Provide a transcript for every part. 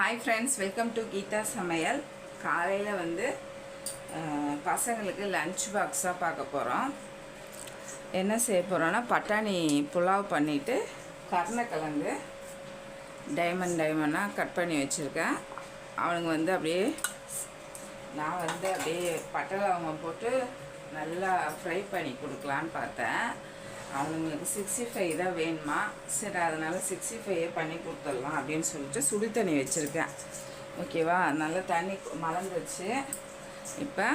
Hi friends welcome to Geetha சமையல் காலையில் வந்து பசங்களுக்கு லஞ்ச் பாக்ஸாக பார்க்க போகிறோம் என்ன செய்ய போகிறோன்னா பட்டாணி புலாவ் பண்ணிவிட்டு கருணக்கிழங்கு டைமண்ட் டைமண்டாக கட் பண்ணி வச்சுருக்கேன். அவனுங்க வந்து அப்படியே நான் வந்து அப்படியே பட்டை லவங்கம் போட்டு நல்லா ஃப்ரை பண்ணி கொடுக்கலான்னு பார்த்தேன். அவங்களுக்கு சிக்ஸ்டி ஃபைவ் தான் வேணுமா? சரி அதனால் சிக்ஸ்டி ஃபைவே பண்ணி கொடுத்துடலாம் அப்படின்னு சொல்லிட்டு சுடு தண்ணி வச்சுருக்கேன். ஓகேவா நல்லா தண்ணி மறந்துச்சு இப்போ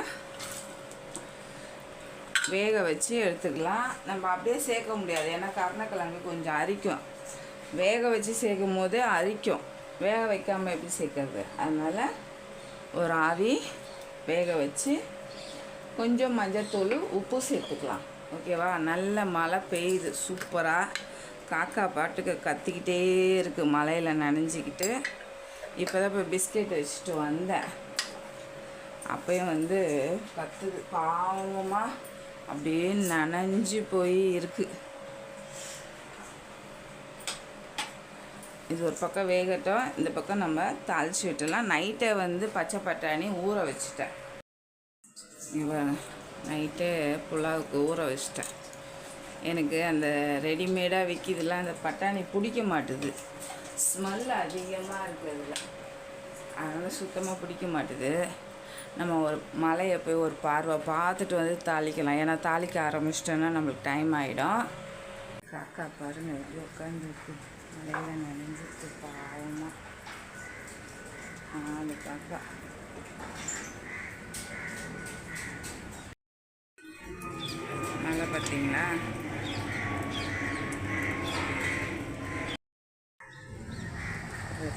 வேக வச்சு எடுத்துக்கலாம். நம்ம அப்படியே சேர்க்க முடியாது. ஏன்னா கருணக்கிழங்கு கொஞ்சம் அரிக்கும். வேக வச்சு சேர்க்கும் போதே அரிக்கும். வேக வைக்காமல் எப்படி சேர்க்கறது? அதனால் ஒரு ஆவி வேக வச்சு கொஞ்சம் மஞ்சத்தூள் உப்பு சேர்த்துக்கலாம். ஓகேவா? நல்ல மழை பெய்யுது. சூப்பராக காக்கா பாட்டுக்கு கத்திக்கிட்டே இருக்குது மழையில் நனைஞ்சிக்கிட்டு. இப்போ தான் இப்போ பிஸ்கெட் வச்சுட்டு வந்தேன். அப்பயும் வந்து கத்துது. பாவமாக அப்படியே நனைஞ்சு போய் இருக்குது இது ஒரு பக்கம் வேகட்டும். இந்த பக்கம் நம்ம தாளிச்சு விட்டுலாம் நைட்டை வந்து பச்சை பட்டாணி ஊற வச்சுட்டேன். இவன் நைட்டு புலாவுக்கு ஊற வச்சிட்டேன். எனக்கு அந்த ரெடிமேடாக விற்கிதுலாம் அந்த பட்டாணி பிடிக்க மாட்டுது. ஸ்மெல் அதிகமாக இருக்குது அதனால் சுத்தமாக பிடிக்க மாட்டுது. நம்ம ஒரு மலையை போய் ஒரு பார்வை பார்த்துட்டு வந்து தாளிக்கலாம். ஏன்னா தாளிக்க ஆரம்பிச்சிட்டோன்னா நம்மளுக்கு டைம் ஆகிடும் காக்கா பாருங்க எப்படி உட்காந்துருக்கு மலையில் நனைஞ்சிருக்கு பாவமாக நாலு காக்கா.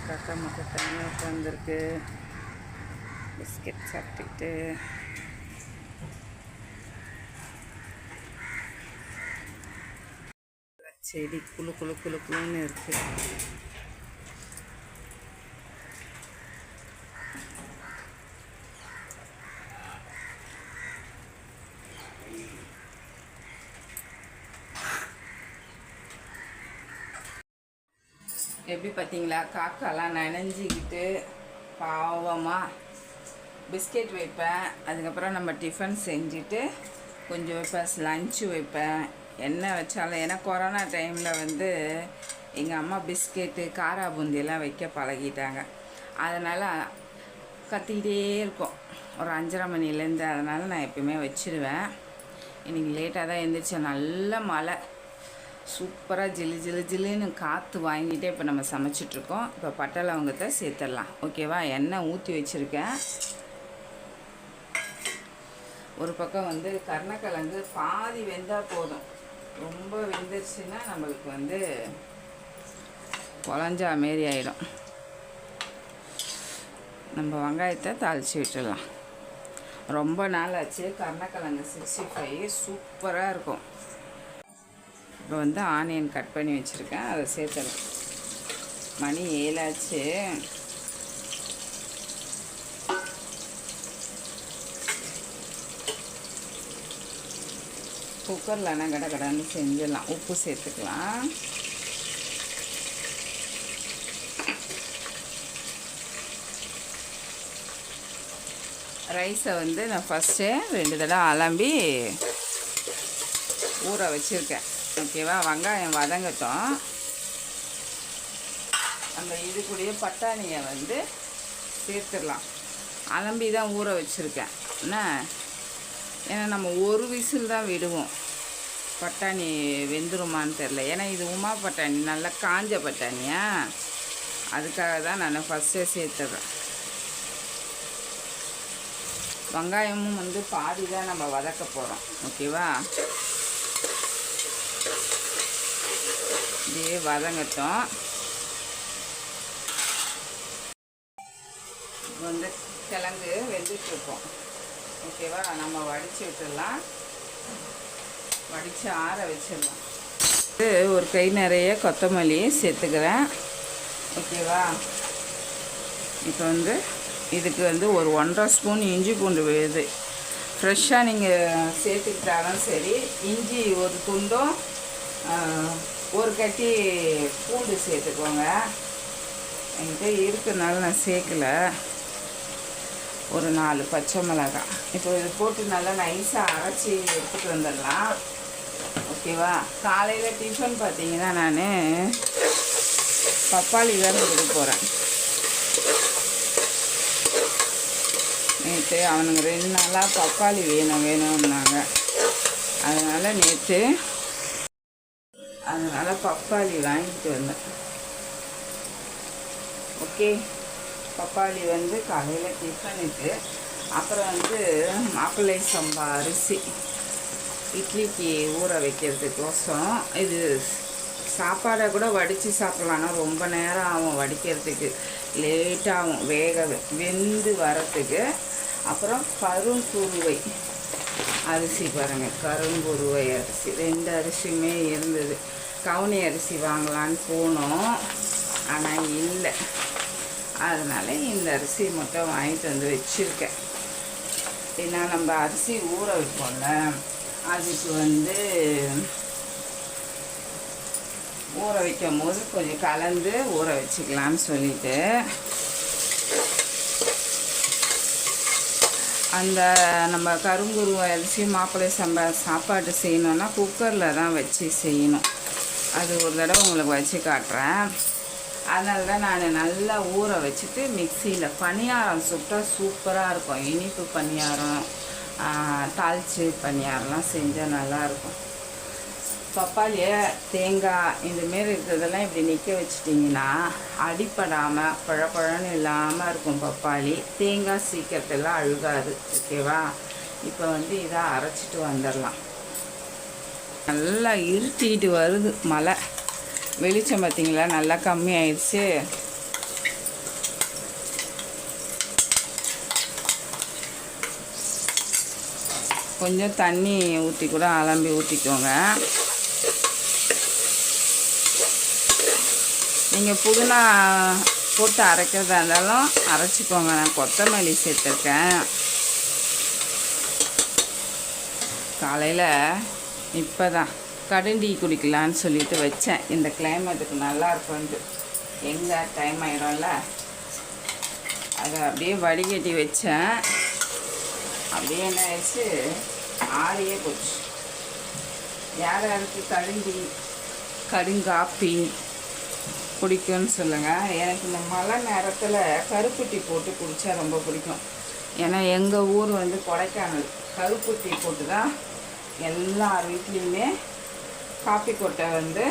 காக்கா மட்டும் தனியாக உட்காந்துருக்கு பிஸ்கெட் சாப்பிட்டுக்கிட்டு. செடி குளு குழு குழு குழுன்னு இருக்கு. எப்படி பார்த்தீங்களா? காக்காலாம் நனைஞ்சிக்கிட்டு பாவமாக பிஸ்கெட் வைப்பேன். அதுக்கப்புறம் நம்ம டிஃபன் செஞ்சுட்டு கொஞ்சம் வைப்பேன் லஞ்சு வைப்பேன். என்ன வச்சாலும் ஏன்னா கொரோனா டைமில் வந்து எங்கள் அம்மா பிஸ்கெட்டு காரா பூந்தியெல்லாம் வைக்க பழகிட்டாங்க. அதனால் கத்திக்கிட்டே இருக்கும். ஒரு அஞ்சரை மணிலேருந்து அதனால் நான் எப்பயுமே வச்சிருவேன். இன்றைக்கி லேட்டாக தான் எழுந்திரிச்சேன் நல்ல மழை. சூப்பராக ஜிலு ஜிலு ஜிலுன்னு காற்று வாங்கிட்டே இப்போ நம்ம சமைச்சிட்ருக்கோம். இப்போ பட்டை லவங்கத்தை சேர்த்துடலாம். ஓகேவா? எண்ணெய் ஊற்றி வச்சுருக்கேன். ஒரு பக்கம் வந்து கருணக்கிழங்கு பாதி வெந்தால் போதும். ரொம்ப வெந்துருச்சுன்னா நம்மளுக்கு வந்து குழஞ்சா மாரி ஆகிடும் நம்ம வெங்காயத்தை தாளித்து விட்டுடலாம். ரொம்ப நாள் ஆச்சு கருணக்கிழங்கு சிக்ஸ்டி ஃபைவ். சூப்பராக இருக்கும். இப்போ வந்து ஆனியன் கட் பண்ணி வச்சுருக்கேன். அதை சேர்த்துறேன் மணி ஏழாச்சு. குக்கரில்னா கட கடன்னு செஞ்சிடலாம். உப்பு சேர்த்துக்கலாம். ரைஸை வந்து நான் ஃபஸ்ட்டு ரெண்டு தடவை அலம்பி ஊற வச்சுருக்கேன். ஓகேவா? வெங்காயம் வதங்கட்டும். நம்ம இது கூடயே பட்டாணியை வந்து சேர்த்துடலாம். அலம்பி தான் ஊற வச்சுருக்கேன். என்ன? ஏன்னா நம்ம ஒரு விசில் தான் விடுவோம். பட்டாணி வெந்துருமான்னு தெரில ஏன்னா இது உமா பட்டாணி நல்லா காஞ்ச பட்டாணியா? அதுக்காக தான் நான் ஃபஸ்ட்டே சேர்த்துடுறேன். வெங்காயமும் வந்து பாதி தான் நம்ம வதக்க போகிறோம் ஓகேவா? இப்படியே வதங்கட்டும். இப்போ வந்து கிழங்கு வெந்துட்டுருக்கோம் ஓகேவா? நம்ம வடித்து விட்டுடலாம். வடித்து ஆற வச்சிடலாம். இது ஒரு கை நிறைய கொத்தமல்லி சேர்த்துக்கிறேன். ஓகேவா? இப்போ வந்து இதுக்கு வந்து ஒரு ஒன்றரை ஸ்பூன் இஞ்சி பூண்டு விழுது. ஃப்ரெஷ்ஷாக நீங்கள் சேர்த்துக்கிட்டாலும் சரி இஞ்சி ஒரு துண்டும் ஒரு கட்டி பூண்டு சேர்த்துக்கோங்க. என்கிட்ட இருக்கிறதுனால நான் சேர்க்கல. ஒரு நாலு பச்சை மிளகாய் இப்போ இது போட்டு நல்லா நைஸாக அரைச்சி எடுத்துகிட்டு வந்துடலாம். ஓகேவா? காலையில் டிஃபன் பார்த்தீங்கன்னா நான் பப்பாளி தான் கொடுக்க போகிறேன் நேற்று அவனுங்க ரெண்டு நாளாக பப்பாளி வேணும் வேணும்னாங்க. அதனால் நேற்று அதனால் பப்பாளி வாங்கிட்டு வந்தேன். ஓகே பப்பாளி வந்து காலையில் டிஃபனுக்கு அப்புறம் வந்து மாப்பிள்ளை சம்பா அரிசி. இட்லிக்கு ஊற வைக்கிறதுக்கோசம் இது சாப்பாடை கூட வடித்து சாப்பிட்லான்னா ரொம்ப நேரம் ஆகும் வடிக்கிறதுக்கு. லேட்டாகும் வேக வெந்து வரத்துக்கு. அப்புறம் கருங்குருவை அரிசி பாருங்கள் கருங்குருவை அரிசி. ரெண்டு அரிசியுமே இருந்தது. கவுனி அரிசி வாங்கலான்னு போனோம் ஆனால் இல்லை. அதனால் இந்த அரிசி மட்டும் வாங்கிட்டு வந்து வச்சுருக்கேன். ஏன்னா நம்ம அரிசி ஊற வைப்போம்ல அதுக்கு வந்து ஊற வைக்கும் போது கொஞ்சம் கலந்து ஊற வச்சுக்கலாம்னு சொல்லிட்டு அந்த நம்ம கருங்குருவை அரிசி மாப்பிள்ளை சம்பா சாப்பாடு செய்யணுன்னா குக்கரில் தான் வச்சு செய்யணும். அது ஒரு தடவை உங்களுக்கு வச்சு காட்டுறேன். அதனால தான் நான் நல்லா ஊற வச்சுட்டு மிக்சியில் பணியாரம் சுட்டா சூப்பராக இருக்கும். இனிப்பு பணியாரம் தாளிச்சு பணியாரம்லாம் செஞ்சால் நல்லாயிருக்கும் பப்பாளியை தேங்காய் இந்தமாரி இருக்கிறதெல்லாம் இப்படி நிற்க வச்சிட்டிங்கன்னா அடிப்படாமல் பழப்பழன்னு இல்லாமல் இருக்கும் பப்பாளி. தேங்காய் சீக்கிரத்தெல்லாம் அழுகாது ஓகேவா இப்போ வந்து இதை அரைச்சிட்டு வந்துடலாம் நல்லா இருட்டிட்டு வருது மழை. வெளிச்சம் பார்த்தீங்களா நல்லா கம்மியாயிடுச்சு கொஞ்சம் தண்ணி ஊற்றி கூட அலம்பி ஊற்றிக்கோங்க நீங்கள் புதினா போட்டு அரைக்கிறதா இருந்தாலும் அரைச்சிக்கோங்க. நான் கொத்தமல்லி சேர்த்துருக்கேன். காலையில் இப்போ தான் கடுண்டி குடிக்கலான்னு சொல்லிட்டு வச்சேன். இந்த கிளைமேட்டுக்கு நல்லா இருக்கும்ட்டு எங்கே டைம் ஆயிடும்ல? அதை அப்படியே வடிகட்டி வச்சேன். அப்படியே என்ன ஆயிடுச்சு? ஆறியே போச்சு. யார் யாருக்கு கடுண்டி கடுங்காப்பி பிடிக்கும்னு சொல்லுங்கள் எனக்கு இந்த மழை நேரத்தில் கருப்பட்டி போட்டு குடித்தா ரொம்ப பிடிக்கும். ஏன்னா எங்கள் ஊர் வந்து கொடைக்கானல். கருப்பட்டி போட்டு தான் எல்லார் வீட்லேயுமே காப்பி கொட்டை வந்து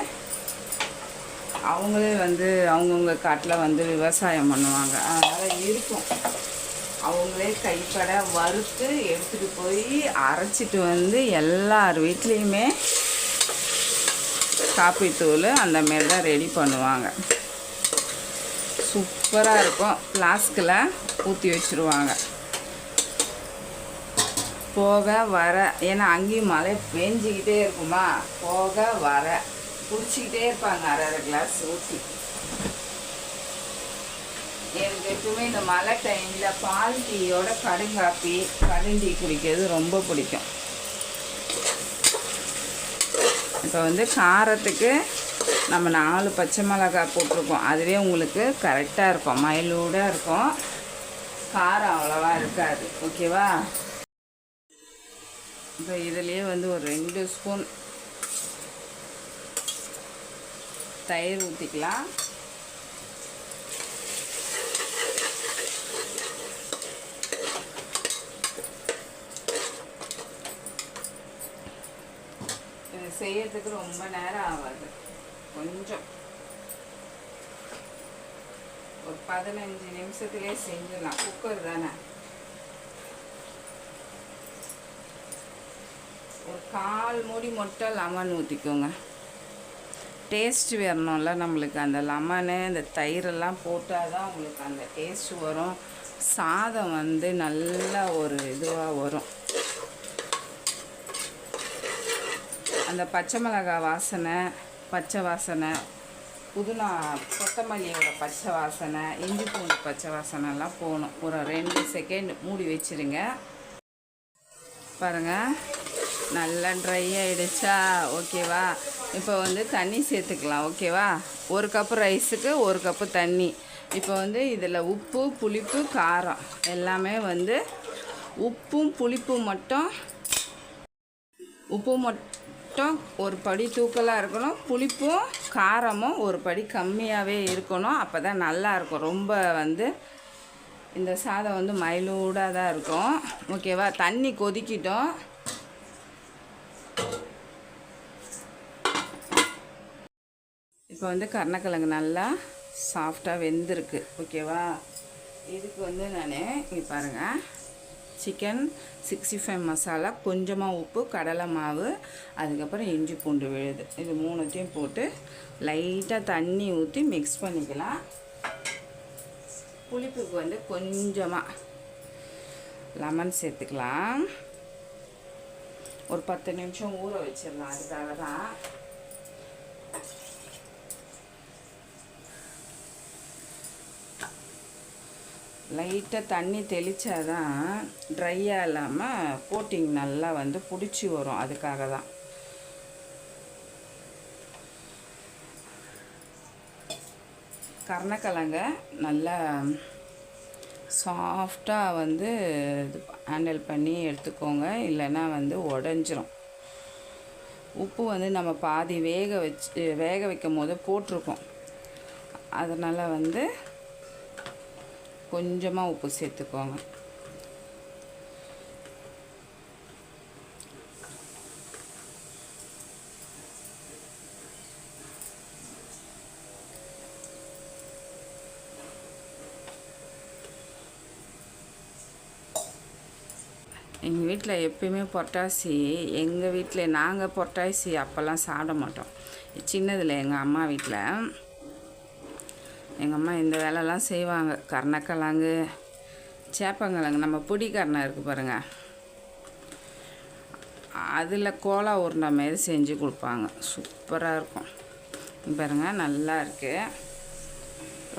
அவங்களே வந்து அவங்கவுங்க காட்டில் வந்து விவசாயம் பண்ணுவாங்க. அதனால் இருக்கும். அவங்களே கைப்பட வறுத்து எடுத்துகிட்டு போய் அரைச்சிட்டு வந்து எல்லார் வீட்லேயுமே காப்பி தூள் அந்த மாரி தான் ரெடி பண்ணுவாங்க. சூப்பராக இருக்கும். ஃப்ளாஸ்கில் ஊற்றி வச்சுருவாங்க. போக வர ஏன்னா அங்கேயும் மழை பெஞ்சிக்கிட்டே இருக்குமா? போக வர. குடிச்சிக்கிட்டே இருப்பாங்க அரை அரை கிளாஸ் ஊற்றி எனக்கு எப்பவுமே இந்த மழை டைமில் பால் டீயோட கடுங்காப்பி கடுங்கி குடிக்கிறது ரொம்ப பிடிக்கும். இப்போ வந்து காரத்துக்கு நம்ம நாலு பச்சை மிளகாய் போட்டிருக்கோம். அதுவே உங்களுக்கு கரெக்டாக இருக்கும். மைலூடாக இருக்கும். காரம் அவ்வளோவா இருக்காது. ஓகேவா இப்போ இதுலேயே வந்து ஒரு ரெண்டு ஸ்பூன் தயிர் ஊற்றிக்கலாம் இது செய்யறதுக்கு ரொம்ப நேரம் ஆகாது கொஞ்சம். ஒரு பதினஞ்சு நிமிஷத்துலேயே செஞ்சிடலாம். குக்கர் தானே? ஒரு கால் மூடி மட்டும் லெமன் ஊற்றிக்கோங்க டேஸ்ட் வரணும்ல நம்மளுக்கு. அந்த லெமனு இந்த தயிரெல்லாம் போட்டால் தான் உங்களுக்கு அந்த டேஸ்ட் வரும். சாதம் வந்து நல்ல ஒரு இதுவாக வரும். அந்த பச்சை மிளகாய் வாசனை பச்சை வாசனை புதினா கொத்தமல்லியோட பச்சை வாசனை இஞ்சி பூண்டு பச்சை வாசனைலாம் போகணும். ஒரு ரெண்டு செகண்ட் மூடி வச்சிருங்க. பாருங்கள் நல்லா ட்ரை ஆகிடுச்சா ஓகேவா? இப்போ வந்து தண்ணி சேர்த்துக்கலாம் ஓகேவா? ஒரு கப்பு ரைஸுக்கு ஒரு கப்பு தண்ணி. இப்போ வந்து இதில் உப்பு புளிப்பு காரம் எல்லாமே வந்து உப்பும் புளிப்பும் மட்டும் உப்பு மட்டும் ஒரு படி தூக்கலாக இருக்கணும். புளிப்பும் காரமும் ஒரு படி கம்மியாகவே இருக்கணும். அப்போ தான் நல்லாயிருக்கும் ரொம்ப வந்து இந்த சாதம் வந்து மயிலூடாக தான் இருக்கும். ஓகேவா? தண்ணி கொதிக்கிட்டோம். இப்போ வந்து கருணக்கிழங்கு நல்லா சாஃப்டாக வெந்திருக்கு. ஓகேவா? இதுக்கு வந்து நான் இங்கே பாருங்கள் சிக்கன் சிக்ஸ்டி ஃபைவ் மசாலா கொஞ்சமாக உப்பு கடலை மாவு அதுக்கப்புறம் இஞ்சி பூண்டு விழுது. இது மூணுத்தையும் போட்டு லைட்டாக தண்ணி ஊற்றி மிக்ஸ் பண்ணிக்கலாம். புளிப்புக்கு வந்து கொஞ்சமாக லெமன் சேர்த்துக்கலாம். ஒரு பத்து நிமிஷம் ஊற வச்சிடலாம். அதுக்காக தான் லைட்டாக தண்ணி தெளித்தாதான் ட்ரையாக இல்லாமல் கோட்டிங் நல்லா வந்து பிடிச்சி வரும். அதுக்காக தான் கர்ணக்கிழங்க நல்லா சாஃப்டாக வந்து இது ஹேண்டில் பண்ணி எடுத்துக்கோங்க. இல்லைன்னா வந்து உடஞ்சிரும். உப்பு வந்து நம்ம பாதி வேக வச்சு வேக வைக்கும் போது போட்டிருக்கோம் அதனால் வந்து கொஞ்சமாக உப்பு சேர்த்துக்கோங்க. எங்கள் வீட்டில் எப்பயுமே பொட்டாசி எங்கள் வீட்டில் நாங்கள் பொட்டாசி அப்போல்லாம் சாப்பிட மாட்டோம். சின்னதில் எங்கள் அம்மா வீட்டில் எங்கள் அம்மா இந்த வேலைலாம் செய்வாங்க. கருணக்கிழங்கு சேப்பங்கிழங்கு. நம்ம பொடி கருணை இருக்குது பாருங்கள் அதில் கோலா உருண்டை மாரி செஞ்சு கொடுப்பாங்க. சூப்பராக இருக்கும். பாருங்கள் நல்லா இருக்குது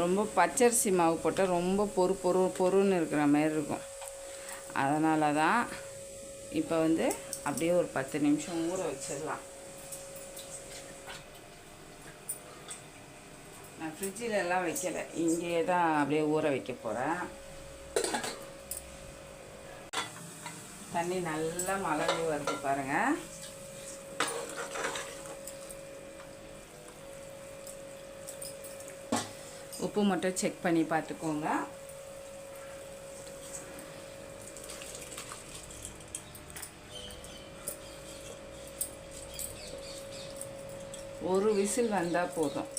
ரொம்ப பச்சரிசி மாவு போட்டால் ரொம்ப பொறு பொறு பொறுன்னு இருக்கிற மாதிரி இருக்கும். அதனால தான் இப்போ வந்து அப்படியே ஒரு பத்து நிமிஷம் ஊற வச்சிடலாம். ஃப்ரிட்ஜில் எல்லாம் வைக்கலை. இங்கேயே தான் அப்படியே ஊற வைக்க போகிறேன் தண்ணி நல்லா மலர்ந்து வருது பாருங்கள் உப்பு மட்டும் செக் பண்ணி பார்த்துக்கோங்க. ஒரு விசில் வந்தால் போதும்.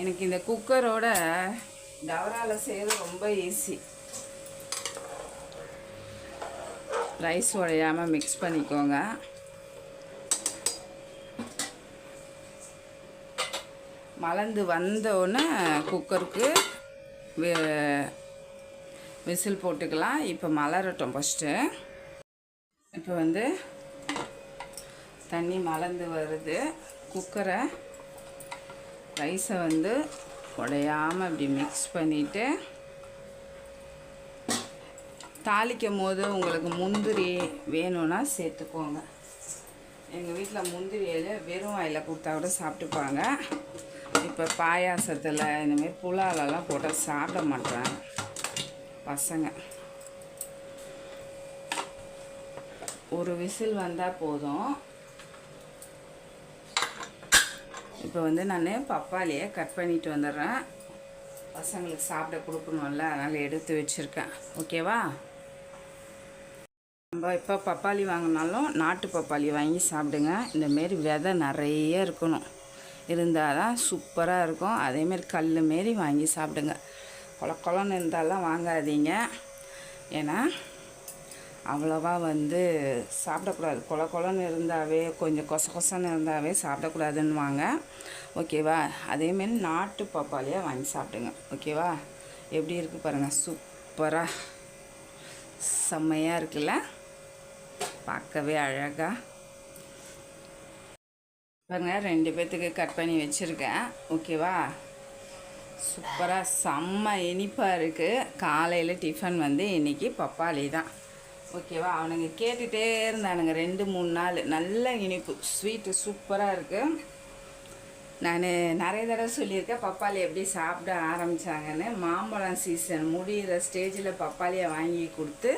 எனக்கு இந்த குக்கரோட டவரால் செய்கிறது ரொம்ப ஈஸி ரைஸ் உடையாமல் மிக்ஸ் பண்ணிக்கோங்க. மலர்ந்து வந்தோடனே குக்கருக்கு விசில் போட்டுக்கலாம். இப்போ மலரட்டும் ஃபஸ்ட்டு இப்போ வந்து தண்ணி மலர்ந்து வருது. குக்கரை ரைஸை வந்து உடையாமல் இப்படி மிக்ஸ் பண்ணிவிட்டு தாளிக்கும் போது உங்களுக்கு முந்திரி வேணும்னா சேர்த்துக்கோங்க. எங்கள் வீட்டில் முந்திரியில் வெறும் வாயில் கொடுத்தா கூட சாப்பிட்டுப்பாங்க. இப்போ பாயாசத்தில் இந்தமாரி புலாலெல்லாம் போட்டால் சாப்பிட மாட்டாங்க பசங்க. ஒரு விசில் வந்தால் போதும். இப்போ வந்து நான் பப்பாளியை கட் பண்ணிட்டு வந்துடுறேன். பசங்களுக்கு சாப்பிட கொடுக்கணும்ல அதனால் எடுத்து வச்சுருக்கேன். ஓகேவா? நம்ம இப்போ பப்பாளி வாங்கினாலும் நாட்டு பப்பாளி வாங்கி சாப்பிடுங்க. இந்தமாரி விதை நிறைய இருக்கணும். இருந்தால் தான் சூப்பராக இருக்கும். அதேமாரி கல் மாரி வாங்கி சாப்பிடுங்க. கொல கொலன்னு இருந்தாலாம் வாங்காதீங்க. ஏன்னா அவ்வளோவா வந்து சாப்பிடக்கூடாது. கொல கொலன்னு இருந்தாவே கொஞ்சம் கொச கொசன்னு இருந்தாவே சாப்பிடக்கூடாதுன்னுவாங்க. ஓகேவா? அதேமாரி நாட்டு பப்பாளியாக வாங்கி சாப்பிடுங்க. ஓகேவா? எப்படி இருக்குது பாருங்கள் சூப்பராக செம்மையாக இருக்குல்ல? பார்க்கவே அழகாக பாருங்கள் ரெண்டு பேர்த்துக்கு கட் பண்ணி வச்சுருக்கேன். ஓகேவா? சூப்பராக செம்ம இனிப்பாக இருக்குது காலையில் டிஃபன் வந்து இன்றைக்கி பப்பாளி தான். ஓகேவா? அவனுங்க கேட்டுகிட்டே இருந்தானுங்க. ரெண்டு மூணு நாள். நல்ல இனிப்பு. ஸ்வீட்டு சூப்பராக இருக்குது நான் நிறைய தடவை சொல்லியிருக்கேன். பப்பாளி எப்படி சாப்பிட ஆரம்பித்தாங்கன்னு மாம்பழம் சீசன் முடிகிற ஸ்டேஜில் பப்பாளியை வாங்கி கொடுத்து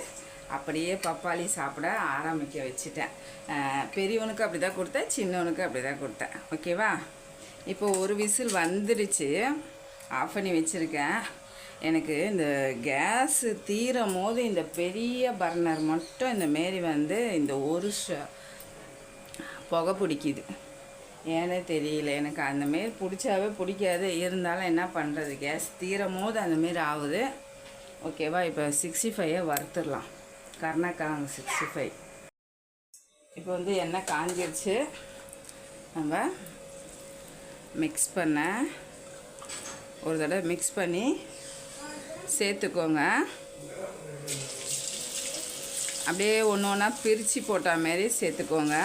அப்படியே பப்பாளி சாப்பிட ஆரம்பிக்க வச்சுட்டேன். பெரியவனுக்கு அப்படி தான் கொடுத்தேன். சின்னவனுக்கு அப்படி தான் கொடுத்தேன். ஓகேவா? இப்போ ஒரு விசில் வந்துடுச்சு. ஆஃப் பண்ணி வச்சுருக்கேன். எனக்கு இந்த கேஸு தீரும் போது இந்த பெரிய பர்னர் மட்டும் இந்த மாரி வந்து இந்த ஒரு ஷ- புகை பிடிக்குது. ஏனே தெரியல. எனக்கு அந்த மாரி பிடிச்சாவே பிடிக்காது. இருந்தாலும் என்ன பண்ணுறது கேஸ் தீரும் போது அந்த மாரி ஆகுது. ஓகேவா இப்போ சிக்ஸ்டி ஃபைவை வறுத்துடலாம். கருணக்கிழங்கு சிக்ஸ்டி ஃபைவ் இப்போ வந்து எண்ணெய் காஞ்சிருச்சு. நம்ம மிக்ஸ் பண்ண ஒரு தடவை மிக்ஸ் பண்ணி சேர்த்துக்கோங்க. அப்படியே ஒன்று ஒன்றா பிரித்து போட்ட மாரி சேர்த்துக்கோங்க.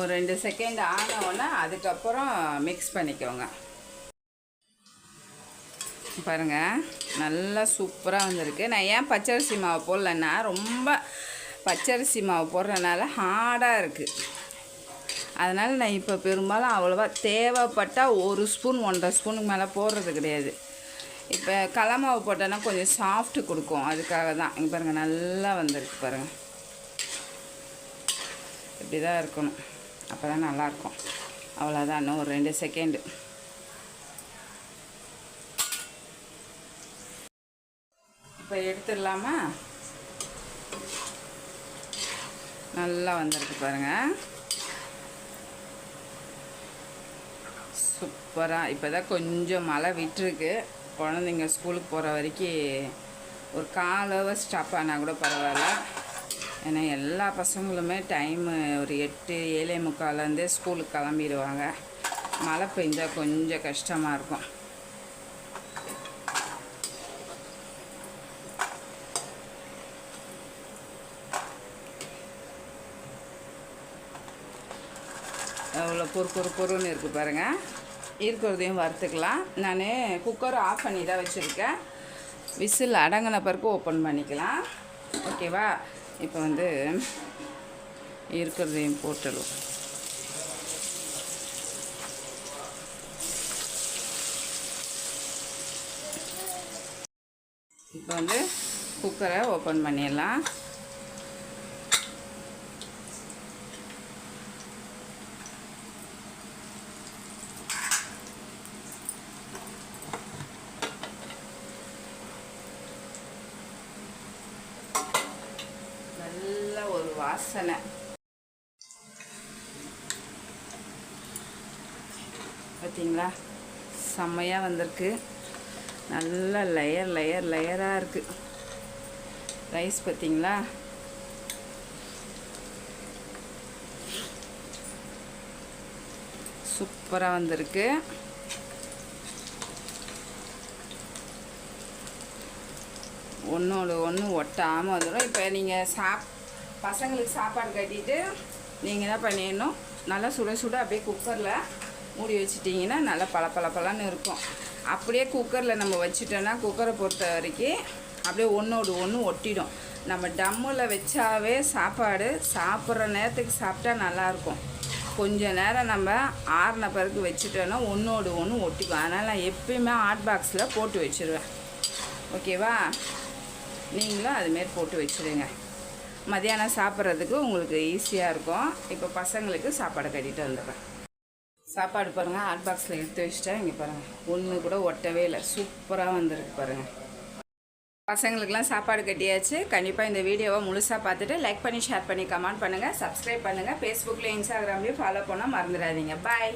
ஒரு ரெண்டு செகண்ட் ஆன உடனே அதுக்கப்புறம் மிக்ஸ் பண்ணிக்கோங்க. பாருங்கள் நல்லா சூப்பராக வந்திருக்கு. நான் ஏன் பச்சரிசி மாவு போடலன்னா ரொம்ப பச்சரிசி மாவு போடுறதுனால ஹார்டாக இருக்குது அதனால் நான் இப்போ பெரும்பாலும் அவ்வளோவா தேவைப்பட்டால் ஒரு ஸ்பூன் ஒன்றரை ஸ்பூனுக்கு மேலே போடுறது கிடையாது. இப்போ கடல மாவு போட்டோன்னா கொஞ்சம் சாஃப்ட் கொடுக்கும். அதுக்காக தான். இங்கே பாருங்கள் நல்லா வந்திருக்கு பாருங்கள் இப்படி தான் இருக்கணும். அப்போ தான் நல்லாயிருக்கும் அவ்வளோதான் இன்னும் ஒரு ரெண்டு செகண்டு இப்போ எடுத்துடலாமா? நல்லா வந்திருக்கு பாருங்கள் சூப்பராக இப்போ தான் கொஞ்சம் மழை விட்டுருக்கு. குழந்தைங்க ஸ்கூலுக்கு போகிற வரைக்கும் ஒரு கால் ஹவர் ஸ்டாப் ஆனால் கூட பரவாயில்ல. ஏன்னா எல்லா பசங்களுமே டைமு ஒரு எட்டு ஏழே முக்கால்லேருந்தே ஸ்கூலுக்கு கிளம்பிடுவாங்க. மழை பெஞ்சால் கொஞ்சம் கஷ்டமாக இருக்கும். எவ்வளோ பொறு பொறு பொறுன்னு இருக்குது பாருங்கள் இருக்கிறதையும் வறுத்துக்கலாம். நான் குக்கரை ஆஃப் பண்ணி தான் வச்சுருக்கேன். விசில் அடங்கின பிறகு ஓப்பன் பண்ணிக்கலாம். ஓகேவா இப்போ வந்து இருக்கிறதையும் போட்டுடுவோம் இப்போ வந்து குக்கரை ஓப்பன் பண்ணிடலாம் நல்ல ஒரு வாசனை பார்த்தீங்களா செம்மையாக வந்திருக்கு. நல்ல லேயர் லேயர் லேயராக இருக்குது ரைஸ் பார்த்தீங்களா சூப்பராக வந்திருக்கு. ஒன்றோட ஒன்று ஒட்டாமல் வந்துடும் இப்போ நீங்கள் சாப் பசங்களுக்கு சாப்பாடு கட்டிட்டு நீங்கள் என்ன பண்ணிடணும்? நல்லா சுட சுட அப்படியே குக்கரில் மூடி வச்சிட்டிங்கன்னா நல்லா பல பல பலன்னு இருக்கும். அப்படியே குக்கரில் நம்ம வச்சுட்டோன்னா குக்கரை பொறுத்த வரைக்கும் அப்படியே ஒன்றோடு ஒன்று ஒட்டிடும். நம்ம டம்மில் வச்சாவே சாப்பாடு சாப்பிட்ற நேரத்துக்கு சாப்பிட்டா நல்லாயிருக்கும் கொஞ்ச நேரம் நம்ம ஆறின பிறகு வச்சுட்டோன்னா ஒன்றோடு ஒன்று ஒட்டிக்கும். அதனால் நான் எப்பயுமே ஹாட் பாக்ஸில் போட்டு வச்சுருவேன். ஓகேவா நீங்களும் அதுமாரி போட்டு வச்சுடுங்க மதியானம் சாப்பிட்றதுக்கு உங்களுக்கு ஈஸியாக இருக்கும். இப்போ பசங்களுக்கு சாப்பாடு கட்டிட்டு வந்துடுறேன். சாப்பாடு பாருங்கள் ஹாட் பாக்ஸில் எடுத்து வச்சுட்டேன். இங்கே பாருங்கள் ஒன்று கூட ஒட்டவே இல்லை. சூப்பராக வந்திருக்கு பாருங்கள் பசங்களுக்குலாம் சாப்பாடு கட்டியாச்சு. கண்டிப்பாக இந்த வீடியோவை முழுசாக பார்த்துட்டு லைக் பண்ணி ஷேர் பண்ணி கமெண்ட் பண்ணுங்கள் சப்ஸ்கிரைப் பண்ணுங்கள் ஃபேஸ்புக்கில் இன்ஸ்டாகிராம்லேயும் ஃபாலோ பண்ணால் மறந்துடாதீங்க. பாய்